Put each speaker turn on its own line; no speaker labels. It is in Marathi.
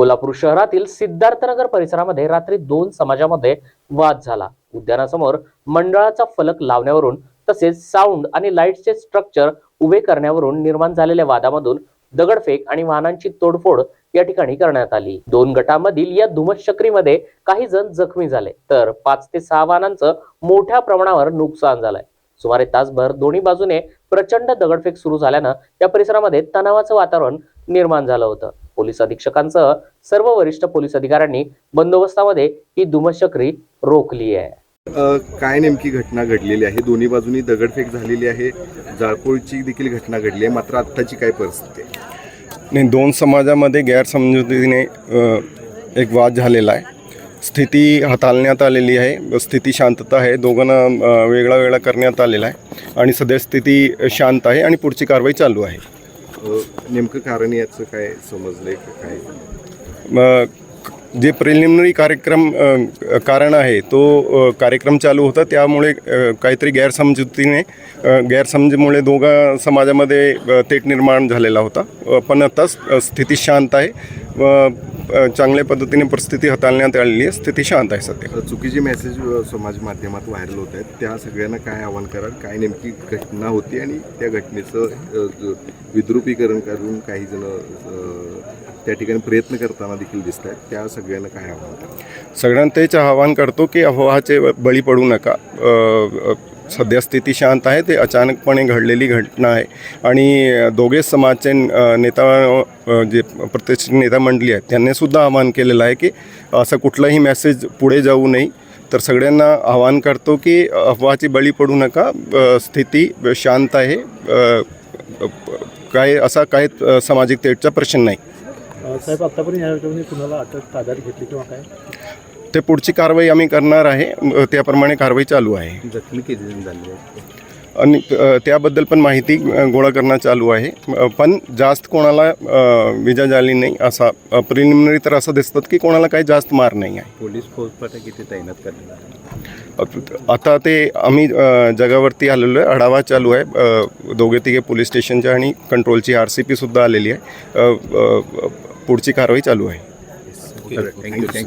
कोल्हापूर शहरातील सिद्धार्थनगर परिसरामध्ये रात्री दोन समाजामध्ये वाद झाला. उद्यानासमोर मंडळाचा फलक लावण्यावरून तसेच साऊंड आणि लाईटचे स्ट्रक्चर उभे करण्यावरून निर्माण झालेल्या वादामधून दगडफेक आणि वाहनांची तोडफोड या ठिकाणी करण्यात आली. दोन गटांमधील या धुमशक्रीमध्ये काही जण जखमी झाले. तर पाच ते सहा वाहनांचं मोठ्या प्रमाणावर नुकसान झालंय. सुमारे तासभर दोन्ही बाजूने प्रचंड दगडफेक सुरू झाल्यानं या परिसरामध्ये तणावाचं वातावरण निर्माण झालं होतं. पोलीस अधीक्षकांसह सर्व वरिष्ठ पोलीस अधिकाऱ्यांनी बंदोबस्तामध्ये ही धुमश्चक्री रोखली आहे.
काय नेमकी घटना घडलेली आहे? दोन्ही बाजूनी दगडफेक झालेली आहे. जाळपोळीची देखील घटना घडली आहे. मात्र आत्ताची काय परिस्थिती आहे?
नाही दोन समाजामध्ये गैरसमजुतीने एक वाद झालेला आहे. स्थिती हाताळण्यात आलेली आहे. स्थिती शांतता आहे. दोघांना वेगळा वेगळा करण्यात आलेला आहे. आणि सध्या स्थिती शांत आहे आणि पुढची कारवाई चालू आहे.
नेमकं कारण याचं काय समजलंय का काय?
म, जे प्रिलिमिनरी कार्यक्रम अ, कारण आहे तो अ, कार्यक्रम चालू होता. त्यामुळे अ, काहीतरी गैरसमजुतीने अ, गैरसमजीमुळे दोघा समाजामध्ये अ, तेट निर्माण झालेला होता. अ, पण आता स- स्थिती शांत आहे. व अ, चांगल्या पद्धतीने परिस्थिती हाताळण्यात आलेली आहे. स्थिती शांत आहे सध्या.
चुकीचे मेसेज समाज माध्यमात व्हायरल होत आहेत. त्या सगळ्यांना काय आव्हान कराल? काय नेमकी घटना होती आणि त्या घटनेचं विद्रुपीकरण करून काही जण त्या ठिकाणी प्रयत्न करताना देखील दिसत आहेत. त्या सगळ्यांना काय आव्हान
सगळ्यांना तेच आवाहन करतो की अफवाचे बळी पडू नका. सध्या स्थिती शांत आहे ते अचानकपणे घडलेली घटना आहे. आणि दोघे समाजचे नेता जे प्रतिष्ठित नेता मंडळी आहेत त्यांनीसुद्धा आवाहन केलेलं आहे की असं कुठलाही मेसेज पुढे जाऊ नये. तर सगळ्यांना आवाहन करतो की अफवाची बळी पडू नका स्थिती शांत आहे काय असा काय सामाजिक तेटचा प्रश्न नाही.
साहेब आतापर्यंत या कुणाला अटक ताब्यात घेतली किंवा काय?
ते पुढची कारवाई आम्ही करणार आहे. त्याप्रमाणे कारवाई चालू आहे.
जखमी किती जण झाले
आणि अ, त्याबद्दल पण माहिती अ, गोळा करणं चालू आहे. अ, पण जास्त कोणाला अ, विजा झाली नाही असा प्रिलिमिनरी तर असं दिसतात की कोणाला काही जास्त मार नाही आहे.
पोलीस फौजफाटा किती तैनात करण्यात
अ, आता ते आम्ही अ, जगावरती आलेलो आहे. आढावा चालू आहे. अ, दोघे तिघे पोलीस स्टेशनच्या आणि कंट्रोलची आर सी पीसुद्धा आलेली आहे. अ, अ, पुढची कारवाई चालू आहे.
Thank you thank you